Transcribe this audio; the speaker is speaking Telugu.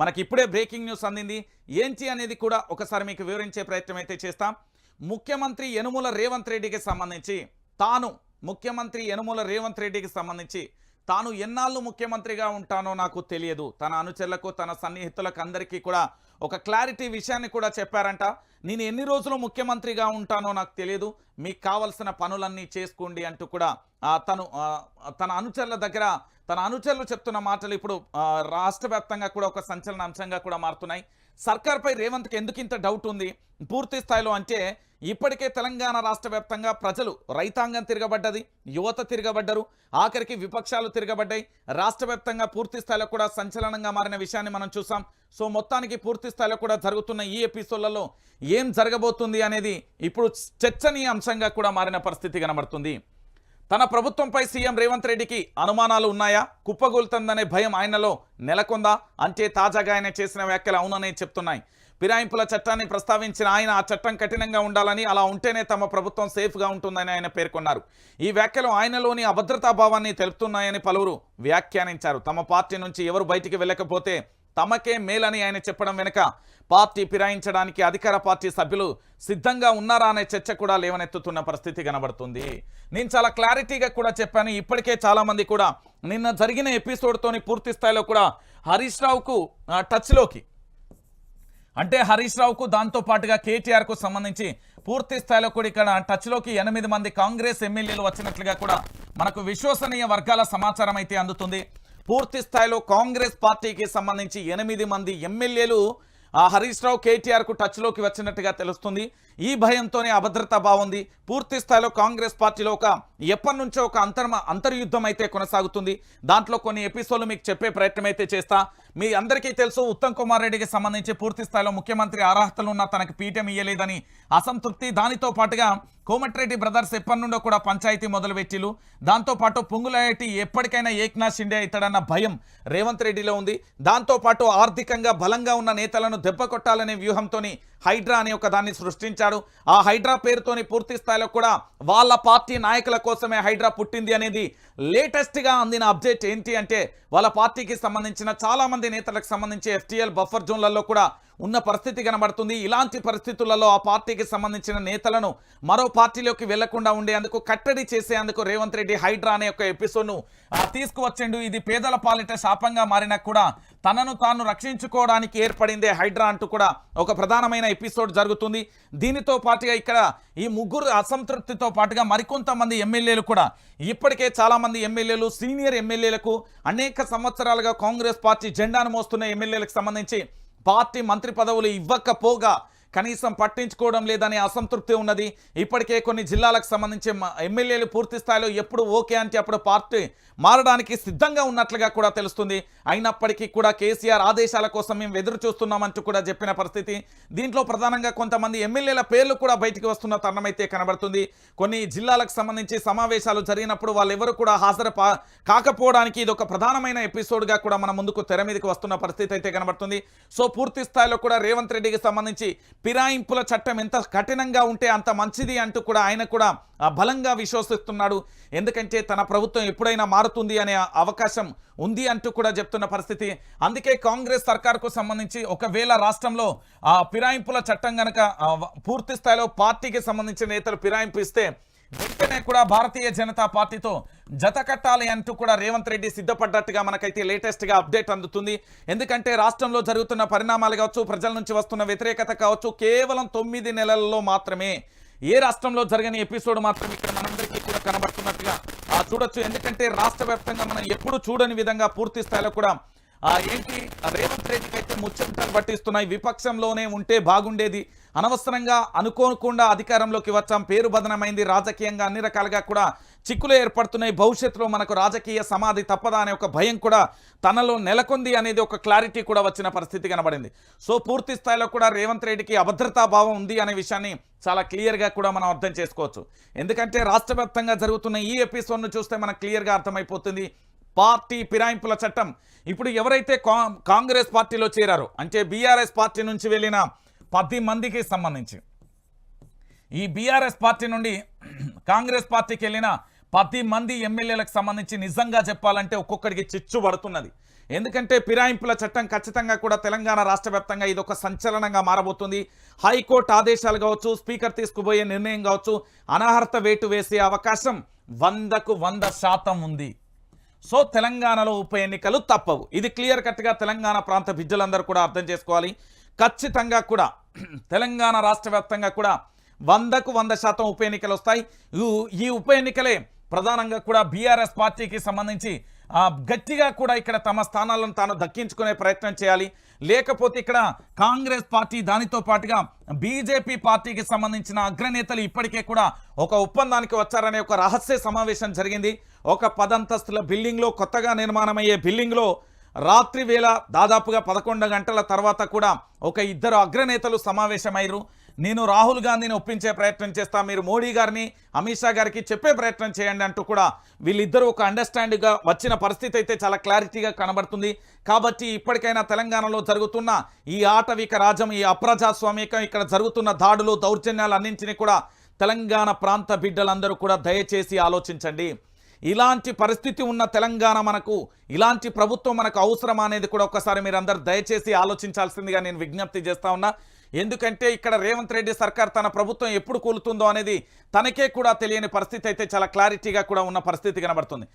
మనకి ఇప్పుడే బ్రేకింగ్ న్యూస్ అందింది. ఏంటి అనేది కూడా ఒకసారి మీకు వివరించే ప్రయత్నం అయితే చేస్తాం. ముఖ్యమంత్రి యనుమల రేవంత్ రెడ్డికి సంబంధించి తాను ముఖ్యమంత్రి యనుమల రేవంత్ రెడ్డికి సంబంధించి తాను ఎన్నాళ్ళు ముఖ్యమంత్రిగా ఉంటానో నాకు తెలియదు. తన అనుచరులకు తన సన్నిహితులకు అందరికీ కూడా ఒక క్లారిటీ విషయాన్ని కూడా చెప్పారంట. నేను ఎన్ని రోజులు ముఖ్యమంత్రిగా ఉంటానో నాకు తెలియదు. మీకు కావలసిన పనులన్నీ చేసుకోండి అంటూ కూడా తను తన అనుచరుల దగ్గర తన అనుచరులు చెప్తున్న మాటలు ఇప్పుడు రాష్ట్ర వ్యాప్తంగా కూడా ఒక సంచలన అంశంగా కూడా మారుతున్నాయి. సర్కార్పై రేవంత్కి ఎందుకు ఇంత డౌట్ ఉంది? పూర్తి స్థాయిలో అంటే ఇప్పటికే తెలంగాణ రాష్ట్ర వ్యాప్తంగా ప్రజలు రైతాంగం తిరగబడ్డది యువత తిరగబడ్డరు ఆఖరికి విపక్షాలు తిరగబడ్డాయి. రాష్ట్ర వ్యాప్తంగా పూర్తి స్థాయిలో కూడా సంచలనంగా మారిన విషయాన్ని మనం చూసాం. సో మొత్తానికి పూర్తి స్థాయిలో కూడా జరుగుతున్న ఈ ఎపిసోడ్లలో ఏం జరగబోతుంది అనేది ఇప్పుడు చర్చనీయ అంశంగా కూడా మారిన పరిస్థితి కనబడుతుంది. తన ప్రభుత్వంపై సీఎం రేవంత్ రెడ్డికి అనుమానాలు ఉన్నాయా? కుప్పగూలుతుందనే భయం ఆయనలో నెలకొందా? అంటే తాజాగా ఆయన చేసిన వ్యాఖ్యలు అవుననే చెప్తున్నాయి. ఫిరాయింపుల చట్టాన్ని ప్రస్తావించిన ఆయన ఆ చట్టం కఠినంగా ఉండాలని అలా ఉంటేనే తమ ప్రభుత్వం సేఫ్గా ఉంటుందని ఆయన పేర్కొన్నారు. ఈ వ్యాఖ్యలు ఆయనలోని అభద్రతా భావాన్ని తెలుపుతున్నాయని పలువురు వ్యాఖ్యానించారు. తమ పార్టీ నుంచి ఎవరు బయటికి వెళ్ళకపోతే తమకే మేలని ఆయన చెప్పడం వెనుక పార్టీ ఫిరాయించడానికి అధికార పార్టీ సభ్యులు సిద్ధంగా ఉన్నారా అనే చర్చ కూడా లేవనెత్తుతున్న పరిస్థితి కనబడుతుంది. నేను చాలా క్లారిటీగా కూడా చెప్పాను. ఇప్పటికే చాలామంది కూడా నిన్న జరిగిన ఎపిసోడ్తోని పూర్తి స్థాయిలో కూడా హరీష్ రావుకు టచ్లోకి అంటే హరీష్ రావుకు దాంతో పాటుగా కేటీఆర్కు సంబంధించి పూర్తి స్థాయిలో కూడా ఇక్కడ టచ్లోకి ఎనిమిది మంది కాంగ్రెస్ ఎమ్మెల్యేలు వచ్చినట్లుగా కూడా మనకు విశ్వసనీయ వర్గాల సమాచారం అయితే అందుతుంది. పూర్తి స్థాయిలో కాంగ్రెస్ పార్టీకి సంబంధించి ఎనిమిది మంది ఎమ్మెల్యేలు ఆ హరీష్ రావు కేటీఆర్కు టచ్లోకి వచ్చినట్టుగా తెలుస్తుంది. ఈ భయంతోనే అభద్రత బాగుంది పూర్తి స్థాయిలో కాంగ్రెస్ పార్టీలో ఒక ఎప్పటి నుంచో ఒక అంతర్మ అంతర్యుద్ధం అయితే కొనసాగుతుంది. దాంట్లో కొన్ని ఎపిసోడ్లు మీకు చెప్పే ప్రయత్నం అయితే చేస్తా. మీ అందరికీ తెలుసు ఉత్తమ్ కుమార్ రెడ్డికి సంబంధించి పూర్తి స్థాయిలో ముఖ్యమంత్రి అర్హతలు ఉన్న తనకు పీఠం ఇయ్యలేదని అసంతృప్తి. దానితో పాటుగా కోమటిరెడ్డి బ్రదర్స్ ఎప్పటి నుండో కూడా పంచాయతీ మొదలుపెట్టిలు దాంతోపాటు పొంగులరెడ్డి ఎప్పటికైనా ఏక్నాథ్ షిండే అవుతాడన్న భయం రేవంత్ రెడ్డిలో ఉంది. దాంతోపాటు ఆర్థికంగా బలంగా ఉన్న నేతలను దెబ్బ కొట్టాలనే వ్యూహంతోని హైడ్రా అనే ఒక దాన్ని సృష్టించాడు. ఆ హైడ్రా పేరుతోని పూర్తి స్థాయిలో కూడా వాళ్ళ పార్టీ నాయకుల కోసమే హైడ్రా పుట్టింది అనేది లేటెస్ట్గా అందిన అప్డేట్ ఏంటి అంటే వాళ్ళ పార్టీకి సంబంధించిన చాలా మంది నేతలకు సంబంధించి ఎఫ్టీఎల్ బఫర్ జోన్లలో కూడా ఉన్న పరిస్థితి కనబడుతుంది. ఇలాంటి పరిస్థితులలో ఆ పార్టీకి సంబంధించిన నేతలను మరో పార్టీలోకి వెళ్ళకుండా ఉండేందుకు కట్టడి చేసేందుకు రేవంత్ రెడ్డి హైడ్రా అనే ఒక ఎపిసోడ్ను తీసుకువచ్చిండు. ఇది పేదల పాలిట శాపంగా మారినా కూడా తనను తాను రక్షించుకోవడానికి ఏర్పడిందే హైడ్రా అంటూ కూడా ఒక ప్రధానమైన ఎపిసోడ్ జరుగుతుంది. దీనితో పాటుగా ఇక్కడ ఈ ముగ్గురు అసంతృప్తితో పాటుగా మరికొంతమంది ఎమ్మెల్యేలు కూడా ఇప్పటికే చాలామంది ఎమ్మెల్యేలు సీనియర్ ఎమ్మెల్యేలకు అనేక సంవత్సరాలుగా కాంగ్రెస్ పార్టీ జెండాను మోస్తున్న ఎమ్మెల్యేలకు సంబంధించి పార్టీ మంత్రి పదవులు ఇవ్వకపోగా కనీసం పట్టించుకోవడం లేదనే అసంతృప్తి ఉన్నది. ఇప్పటికే కొన్ని జిల్లాలకు సంబంధించి ఎమ్మెల్యేలు పూర్తి స్థాయిలో ఎప్పుడు ఓకే అంటే అప్పుడు పార్టీ మారడానికి సిద్ధంగా ఉన్నట్లుగా కూడా తెలుస్తుంది. అయినప్పటికీ కూడా కేసీఆర్ ఆదేశాల కోసం మేము ఎదురు చూస్తున్నామంటూ కూడా చెప్పిన పరిస్థితి. దీంట్లో ప్రధానంగా కొంతమంది ఎమ్మెల్యేల పేర్లు కూడా బయటికి వస్తున్న తరుణమైతే అయితే కనబడుతుంది. కొన్ని జిల్లాలకు సంబంధించి సమావేశాలు జరిగినప్పుడు వాళ్ళెవరు కూడా హాజరు పా- కాకపోవడానికి ఇది ఒక ప్రధానమైన ఎపిసోడ్గా కూడా మన ముందుకు తెర మీదకి వస్తున్న పరిస్థితి అయితే కనబడుతుంది. సో పూర్తి స్థాయిలో కూడా రేవంత్ రెడ్డికి సంబంధించి ఫిరాయింపుల చట్టం ఎంత కఠినంగా ఉంటే అంత మంచిది అంటూ కూడా ఆయన కూడా బలంగా విశ్వసిస్తున్నాడు. ఎందుకంటే తన ప్రభుత్వం ఎప్పుడైనా మారుతుంది అనే అవకాశం ఉంది అంటూ కూడా చెప్తున్న పరిస్థితి. అందుకే కాంగ్రెస్ సర్కార్కు సంబంధించి ఒకవేళ రాష్ట్రంలో పిరాయింపుల ఫిరాయింపుల చట్టం కనుక పూర్తి స్థాయిలో పార్టీకి సంబంధించిన నేతలు ఫిరాయింపు ఇస్తే వెంటనే కూడా భారతీయ జనతా పార్టీతో జత కట్టాలి అంటూ కూడా రేవంత్ రెడ్డి సిద్ధపడ్డట్టుగా మనకైతే లేటెస్ట్గా అప్డేట్ అందుతుంది. ఎందుకంటే రాష్ట్రంలో జరుగుతున్న పరిణామాలు కావచ్చు ప్రజల నుంచి వస్తున్న వ్యతిరేకత కావచ్చు కేవలం తొమ్మిది నెలల్లో మాత్రమే ఏ రాష్ట్రంలో జరగని ఎపిసోడ్ మాత్రం ఇక్కడ మనందరికీ కూడా కనబడుతున్నట్టుగా చూడొచ్చు. ఎందుకంటే రాష్ట్ర మనం ఎప్పుడు చూడని విధంగా పూర్తి స్థాయిలో కూడా ఏంటి? రేవంత్ రెడ్డికి అయితే ముచ్చటలు పట్టిస్తున్నాయి. విపక్షంలోనే ఉంటే బాగుండేది. అనవసరంగా అనుకోకుండా అధికారంలోకి వచ్చాం. పేరు బదనమైంది. రాజకీయంగా అన్ని రకాలుగా కూడా చిక్కులు ఏర్పడుతున్నాయి. భవిష్యత్తులో మనకు రాజకీయ సమాధి తప్పదా అనే ఒక భయం కూడా తనలో నెలకొంది అనేది ఒక క్లారిటీ కూడా వచ్చిన పరిస్థితి కనబడింది. సో పూర్తి స్థాయిలో కూడా రేవంత్ రెడ్డికి అభద్రతా భావం ఉంది అనే విషయాన్ని చాలా క్లియర్గా కూడా మనం అర్థం చేసుకోవచ్చు. ఎందుకంటే రాష్ట్ర జరుగుతున్న ఈ ఎపిసోడ్ను చూస్తే మనకు క్లియర్గా అర్థమైపోతుంది. పార్టీ ఫిరాయింపుల చట్టం. ఇప్పుడు ఎవరైతే కా- కాంగ్రెస్ పార్టీలో చేరారో అంటే బీఆర్ఎస్ పార్టీ నుంచి వెళ్ళిన పది మందికి సంబంధించి ఈ బీఆర్ఎస్ పార్టీ నుండి కాంగ్రెస్ పార్టీకి వెళ్ళిన పది మంది ఎమ్మెల్యేలకు సంబంధించి నిజంగా చెప్పాలంటే ఒక్కొక్కడికి చిచ్చు పడుతున్నది. ఎందుకంటే ఫిరాయింపుల చట్టం ఖచ్చితంగా కూడా తెలంగాణ రాష్ట్ర వ్యాప్తంగా ఇది ఒక సంచలనంగా మారబోతుంది. హైకోర్టు ఆదేశాలు కావచ్చు స్పీకర్ తీసుకుపోయే నిర్ణయం కావచ్చు అనర్హత వేటు వేసే అవకాశం వందకు వంద శాతం ఉంది. సో తెలంగాణలో ఉప ఎన్నికలు తప్పవు. ఇది క్లియర్ కట్గా తెలంగాణ ప్రాంత బిడ్డలందరూ కూడా అర్థం చేసుకోవాలి. ఖచ్చితంగా కూడా తెలంగాణ రాష్ట్ర వ్యాప్తంగా కూడా వందకు వంద శాతం ఉప ఎన్నికలు వస్తాయి. ఈ- ఉప ఎన్నికలే ప్రధానంగా కూడా బీఆర్ఎస్ పార్టీకి సంబంధించి గట్టిగా కూడా ఇక్కడ తమ స్థానాలను తాను దక్కించుకునే ప్రయత్నం చేయాలి. లేకపోతే ఇక్కడ కాంగ్రెస్ పార్టీ దానితో పాటుగా బీజేపీ పార్టీకి సంబంధించిన అగ్రనేతలు ఇప్పటికే కూడా ఒక ఒప్పందానికి వచ్చారనే ఒక రహస్య సమావేశం జరిగింది. ఒక పదంతస్తుల బిల్డింగ్లో కొత్తగా నిర్మాణమయ్యే బిల్డింగ్లో రాత్రి వేళ దాదాపుగా పదకొండు గంటల తర్వాత కూడా ఒక ఇద్దరు అగ్రనేతలు సమావేశమయ్యారు. నేను రాహుల్ గాంధీని ఒప్పించే ప్రయత్నం చేస్తా మీరు మోడీ గారిని అమిత్ షా గారికి చెప్పే ప్రయత్నం చేయండి అంటూ కూడా వీళ్ళిద్దరూ ఒక అండర్స్టాండింగ్గా వచ్చిన పరిస్థితి అయితే చాలా క్లారిటీగా కనబడుతుంది. కాబట్టి ఇప్పటికైనా తెలంగాణలో జరుగుతున్న ఈ ఆటవిక రాజ్యం ఈ అప్రజాస్వామికం ఇక్కడ జరుగుతున్న దాడులు దౌర్జన్యాలు అన్నింటినీ కూడా తెలంగాణ ప్రాంత బిడ్డలందరూ కూడా దయచేసి ఆలోచించండి. ఇలాంటి పరిస్థితి ఉన్న తెలంగాణ మనకు ఇలాంటి ప్రభుత్వం మనకు అవసరమా అనేది కూడా ఒకసారి మీరందరూ దయచేసి ఆలోచించాల్సిందిగా నేను విజ్ఞప్తి చేస్తా ఉన్నా. ఎందుకంటే ఇక్కడ రేవంత్ రెడ్డి సర్కార్ తన ప్రభుత్వం ఎప్పుడు కూలుతుందో అనేది తనకే కూడా తెలియని పరిస్థితి అయితే చాలా క్లారిటీగా కూడా ఉన్న పరిస్థితి కనబడుతుంది.